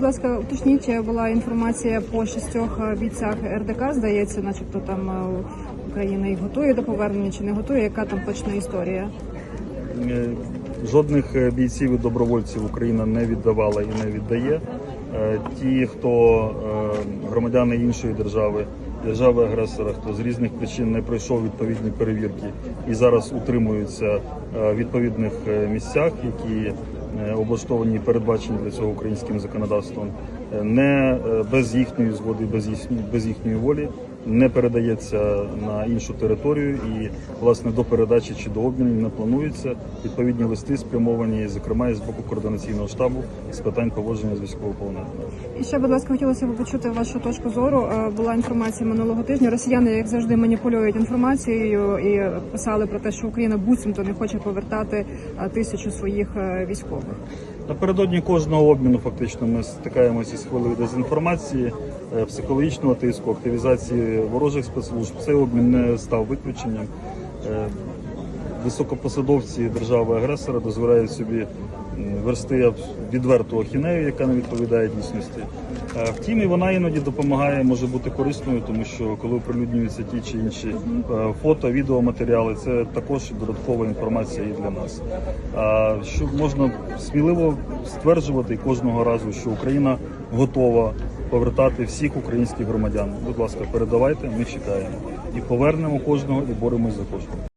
будь ласка, уточніть, була інформація по шістьох е, бійцях РДК, здається, начебто там е, Україна їх готує до повернення чи не готує. Яка там точна історія? Е, Жодних бійців і добровольців Україна не віддавала і не віддає. Ті, хто громадяни іншої держави, держави агресора, хто з різних причин не пройшов відповідні перевірки і зараз утримуються в відповідних місцях, які облаштовані і передбачені для цього українським законодавством, е, не е, без їхньої згоди, без їхньої, без їхньої волі не передається на іншу територію і власне до передачі чи до обміну не планується. Відповідні листи спрямовані, зокрема, і з боку координаційного штабу з питань поводження з військовополоненими. І ще, будь ласка, хотілося б почути вашу точку зору. Е, Була інформація минулого тижня. Росіяни, як завжди, маніпулюють інформацією і писали про те, що Україна буцімто не хоче повертати е, тисячу своїх військових. Напередодні кожного обміну фактично ми стикаємося з хвилею дезінформації, е, психологічного тиску, активізації ворожих спецслужб. Цей обмін не став виключенням. Високопосадовці держави-агресора дозволяють собі версти відверту ахінею, яка не відповідає дійсності. Втім, і вона іноді допомагає, може бути корисною, тому що коли оприлюднюються ті чи інші е, фото, відеоматеріали, це також додаткова інформація і для нас. Що можна сміливо стверджувати кожного разу, що Україна готова повертати всіх українських громадян. Будь ласка, передавайте, ми чекаємо і повернемо кожного і боремось за кожного.